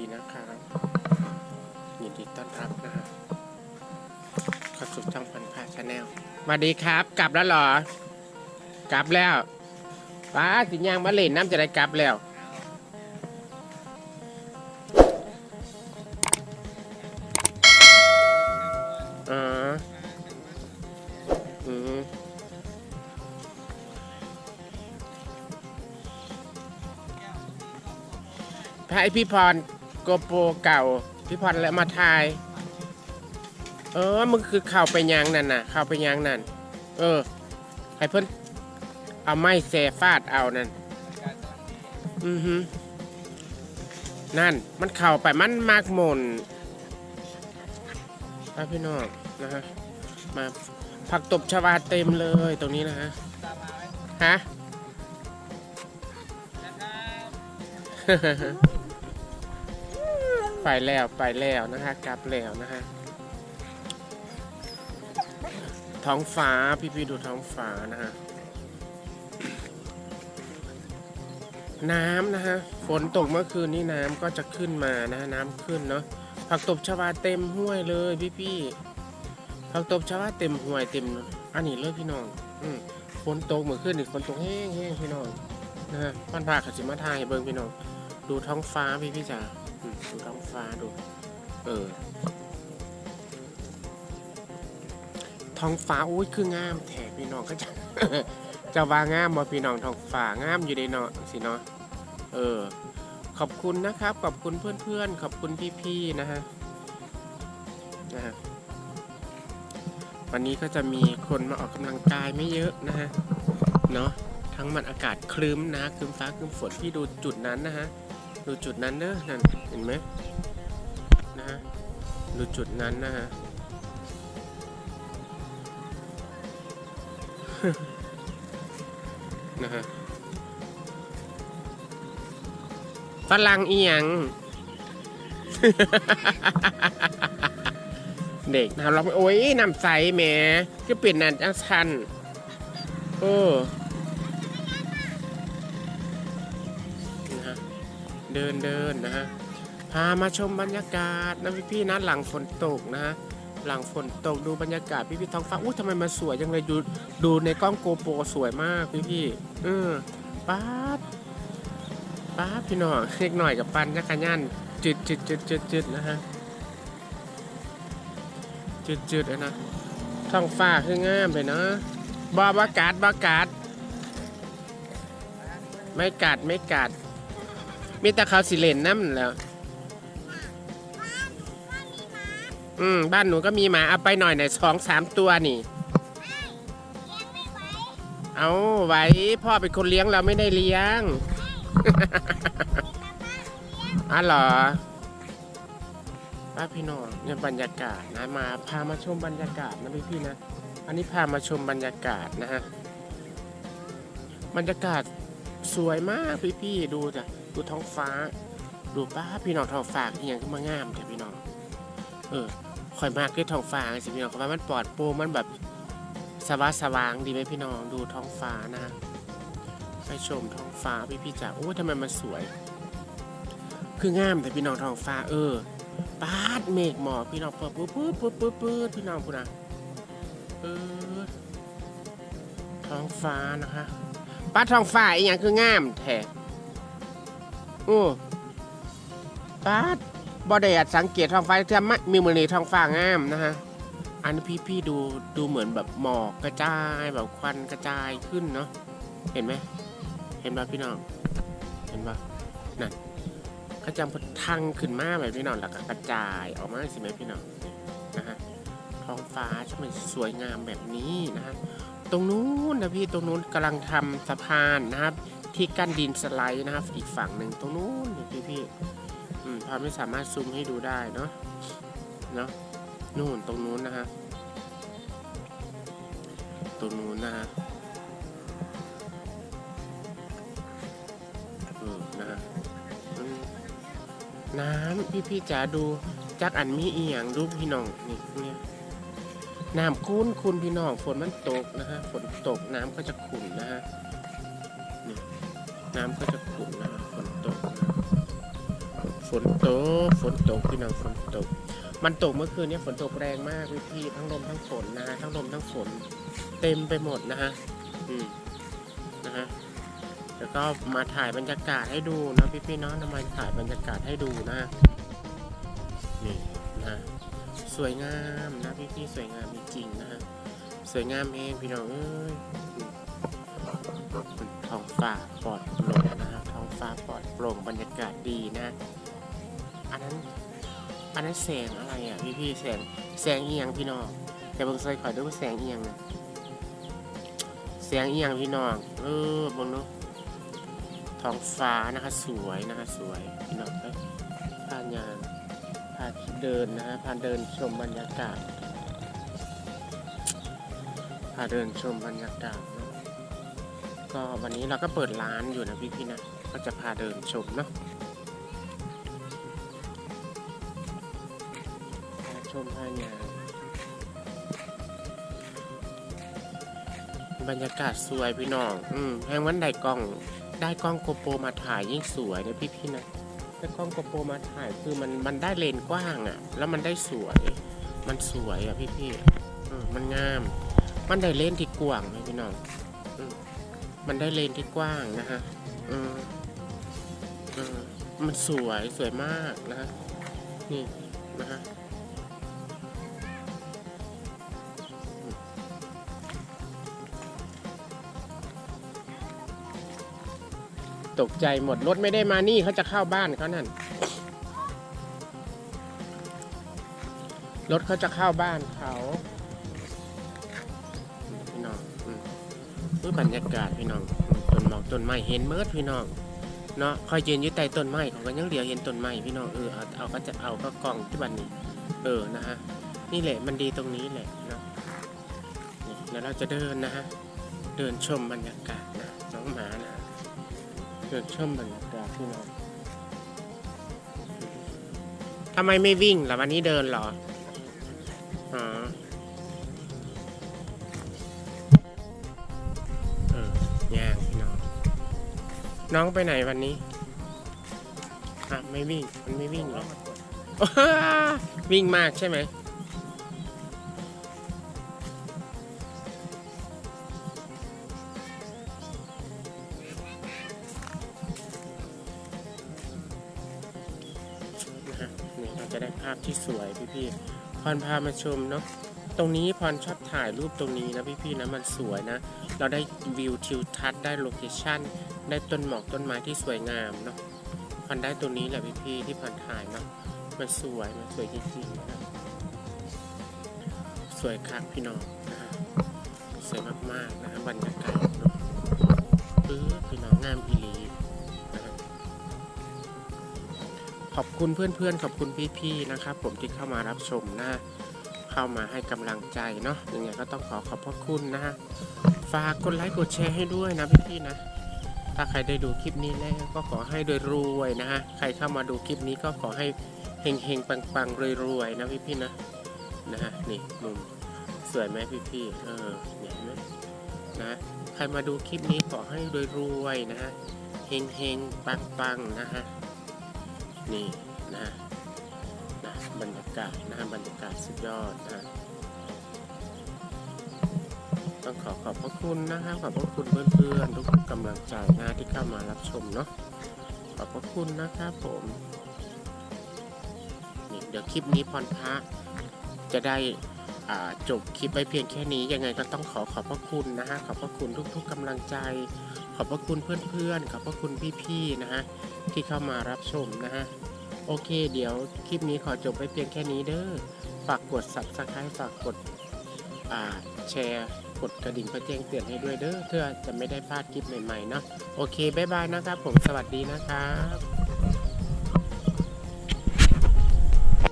ดีนะครับยินดีต้อนรับนะฮะเข้าสู่ช่องพันพาชาแนลสวัสดีครับ กลับแล้วเหรอ กลับแล้วป้าสิยางมาเล่นน้ำจะได้กลับแล้วอออืมพายพี่พร โกโปรเก่า พี่พรแล้วมาทาย เออมึงคือเข้าไปยังนั่นน่ะเข้าไปยังนั่น เออให้เพิ่นเอาไม้แสฟาดเอานั่น อือฮึนั่น มันเข้าไปมันมากมนครับพี่น้องนะฮะ มาผักตบชวาเต็มเลยตรงนี้นะฮะ ฮะ ไปแล้วไปแล้วนะฮะกลับแล้วนะฮะท้องฟ้าพี่พี่ๆดูท้องฟ้านะฮะน้ำนะฮะฝนตกเมื่อคืนนี้น้ำก็จะขึ้นมานะฮะน้ำขึ้นเนาะผักตบชวาเต็มห้วยเลยพี่พี่ๆผักตบชวาเต็มห้วยเต็มอันนี้เลยพี่น้องอืมฝนตกเมื่อคืนนี่ฝนตกแห้งแห้งๆพี่น้องนะฮะมันพาขัสิมาทายเบิ่งพี่น้องดูท้องฟ้าพี่พี่ๆจ๋า ดูท้องฟ้าดู เออ ท้องฟ้าอุ้ยคืองามแถพี่น้องก็จะจะว่างามบ่พี่น้องท้องฟ้างามอยู่ในเนาะสิเนาะ เออ ขอบคุณนะครับ ขอบคุณเพื่อนๆ ขอบคุณพี่ๆ นะฮะ นะฮะ วันนี้ก็จะมีคนมาออกกำลังกายไม่เยอะนะฮะ เนาะทั้งมันอากาศครึ้มนะครึ้มฟ้าครึ้มฝนพี่ดูจุดนั้นนะฮะ ดูจุดนั้นเด้อนั่น เห็นไหมนะฮะดูจุดนั้นนะฮะนะฮะฝรั่งเอียง เด็กนะครับเราโอ้ยน้ำใสแหมก็เปลี่ยนนันจังชันโอ้นะฮะเดินเดินนะฮะ พามาชมบรรยากาศนะพี่พี่ๆนะหลังฝนตกนะฮะหลังฝนตกดูบรรยากาศพี่พี่ๆท้องฟ้าอู้ทำไมมันสวยจังเลยดูดูในกล้องโกโปรสวยมากพี่พี่ๆเออป๊าดป๊าดพี่น้องเล็กหน่อยกับปันจักรยานจืดจืดจืดจืดจืดนะฮะจืดจืดเลยนะท้องฟ้าคืองามเลยเนาะบอบากาดบากาดไม่กัดไม่กัดมีแต่เขาสิเลนน้ำนั่นแล้ว อืม บ้านหนูก็มีหมาเอาไปหน่อยหน่อยสองสามตัวนี่ เอาไว้พ่อเป็นคนเลี้ยงเราไม่ได้เลี้ยงอ๋อเหรอป้าพี่น้องเนี่ยบรรยากาศนะมาพามาชมบรรยากาศนะพี่พี่ๆนะ อันนี้พามาชมบรรยากาศนะฮะบรรยากาศสวยมากพี่พี่ๆดูจ้ะดูท้องฟ้า ดูป้าพี่น้องท้องฟ้าอหย่างที่มางามแต่พี่น้องเออ ข่อยมากคือท้องฟ้าสิพี่น้องเพราะว่ามันปลอดโปร่งมันแบบสว่างสว่างดีไหมพี่น้องดูท้องฟ้านะไปชมท้องฟ้าพี่พี่จ๋าโอ้ทำไมมันสวย คืองามแต่พี่น้องท้องฟ้าเออปาดเมฆหมอกพี่น้องเปิดปุ๊บปุ๊บปุ๊บปุ๊บปุ๊บพี่น้องพูดนะเออท้องฟ้านะคะปาดท้องฟ้าอีกอย่างคืองามแท้โอ้ปาด บอดดสังเกตท้องฟ้าเทียมมีมือนีท้องฟ้างามนะฮะ อันนี้พี่พี่ดูดูเหมือนแบบหมอกกระจายแบบควันกระจายขึ้นเนาะ เห็นไหม เห็นป่ะพี่น้อง เห็นป่ะนั่นกระจำพทังขึ้นมาแบบพี่น้องแล้วก็กระจายออกมาสิไหมพี่น้องนะฮะ ท้องฟ้าช่างสวยงามแบบนี้นะฮะ ตรงนู้นนะพี่ตรงนู้นกำลังทำสะพานนะครับ ที่กั้นดินสไลด์นะครับ อีกฝั่งหนึ่งตรงนู้นพี่พี่ พาไม่สามารถซูมให้ดูได้เนาะเนาะนู่นตรงนู้นนะฮะตรงนู้นนะฮะเออนะฮะน้ำพี่พี่จ๋าดูจักอันมีเอียงรูปพี่น้องนี่เนี่ยน้ำคุ้นคุณพี่น้องฝนมันตกนะฮะฝนตกน้ำก็จะขุ่นนะฮะนี่น้ำก็จะขุ่นนะฮะ ฝนตก ฝนตกพี่น้องฝนตก มันตกเมื่อคืนนี้ฝนตกแรงมากพี่พี่ทั้งลมทั้งฝนนะทั้งลมทั้งฝน เต็มไปหมดนะฮะอืมนะฮะแล้วก็มาถ่ายบรรยากาศให้ดูนะพี่พี่ๆเนาะนำมาถ่ายบรรยากาศให้ดูนะนี่นะสวยงามนะพี่พี่สวยงามจริงๆนะฮะสวยงามเองพี่น้องเอ้ยท้องฟ้าปลอดโปร่งนะฮะท้องฟ้าปลอดโปร่งบรรยากาศดีนะ อันนั้นอันนั้นแสงอะไรอะพี่พี่แสงแสงเอียงพี่น้องแต่บางไซขอยดูว่าแสงเอียงนะแสงเอียงพี่น้องเออเบงเนาะท้องฟ้านะคะสวยนะคะสวยพี่น้องไปผ่านยางพาเดินนะฮะพาเดินชมบรรยากาศพาเดินชมบรรยากาศนะก็วันนี้เราก็เปิดร้านอยู่นะพี่พี่นะก็จะพาเดินชมเนาะ ชมพายางบรรยากาศสวยพี่น้อง อืมแพงวันได้กล้อง ได้กล้องโกโปรมาถ่ายยิ่งสวยนะพี่พี่ๆนะได้กล้องโกโปรมาถ่ายคือมันมันได้เลนส์กว้างอะ่ะ แล้วมันได้สวย มันสวยอะ่ะพี่พี่ๆอืมมันงาม มันได้เลนส์ที่กว้างนะพี่น้องอืมมันได้เลนส์ที่กว้างนะฮะอืมอืมมันสวยสวยมากนะฮะนี่นะฮะ ตกใจหมด รถไม่ได้มานี่เขาจะเข้าบ้านเขานั่น รถเขาจะเข้าบ้านเขาพี่น้องอืมอือบรรยากาศพี่น้องต้นหมอกต้นไม้เห็นเมิดพี่น้องเนาะคอยยืนอยู่ใต้ต้นไม้เขาก็ยังเหลียวเห็นต้นไม้พี่น้องเออเอาเอาก็จะเอาก็กล่องที่บันนี้ เออนะฮะนี่แหละมันดีตรงนี้แหละเนาะแล้วเราจะเดินนะฮะเดินชมบรรยากาศนะน้องหมานะ เดินชมบรรยากาศพี่น้องทำไมไม่วิ่งล่ะวันนี้เดินเหรออ๋อเออย่างพี่น้อง น้องไปไหนวันนี้อะไม่วิ่ง มันไม่วิ่งเหรอ วิ่งมากใช่ไหม นะฮะนี่เราจะได้ภาพที่สวยพี่ๆพรพามาชมเนาะตรงนี้พรชอบถ่ายรูปตรงนี้นะพี่ๆนะมันสวยนะ เราได้วิวทิวทัศน์ได้โลเคชั่นได้ต้นหมอกต้นไม้ที่สวยงามเนาะพรได้ตรงนี้แหละพี่ๆที่พรถ่ายเนาะมันสวยมันสวยจริงๆนะสวยคักพี่น้องนะสวยมากๆนะฮะบรรยากาศเนาะเออพี่น้องงามอีหลี ขอบคุณเพื่อนๆ ขอบคุณพี่ๆ นะครับ ผมที่เข้ามารับชมนะ เข้ามาให้กำลังใจเนาะยังไงก็ต้องขอขอบพระคุณนะฮะ ฝากกดไลค์กดแชร์ให้ด้วยนะพี่ๆนะ ถ้าใครได้ดูคลิปนี้แล้วก็ขอให้รวยๆนะฮะ ใครเข้ามาดูคลิปนี้ก็ขอให้เฮงๆปังๆรวยๆนะพี่ๆนะ นะฮะนี่มุมสวยไหมพี่ๆ เออเนี่ยเห็นไหมนะ ใครมาดูคลิปนี้ขอให้รวยๆนะฮะ เฮงๆปังๆนะฮะ นี่นะนะบรรยากาศนะบรรยากาศสุดยอดนะต้องขอขอบพระคุณนะครับขอบพระคุณเพื่อนๆทุกกำลังใจนะที่เข้ามารับชมเนาะขอบพระคุณนะครับผมนี่เดี๋ยวคลิปนี้พรพระจะได้จบคลิปไปเพียงแค่นี้ยังไงก็ต้องขอขอบพระคุณนะฮะขอบพระคุณทุกๆกำลังใจ อบพระคุณเพื่อนๆ ขอบพระคุณพี่ๆ นะฮะ ที่เข้ามารับชมนะฮะ โอเค เดี๋ยวคลิปนี้ขอจบไปเพียงแค่นี้เด้อ ฝากกด subscribe ฝากกดแชร์กดกระดิ่งเพื่อแจ้งเตือนให้ด้วยเด้อเพื่อจะไม่ได้พลาดคลิปใหม่ๆเนาะโอเค บ๊ายบายนะครับ ผมสวัสดีนะครับ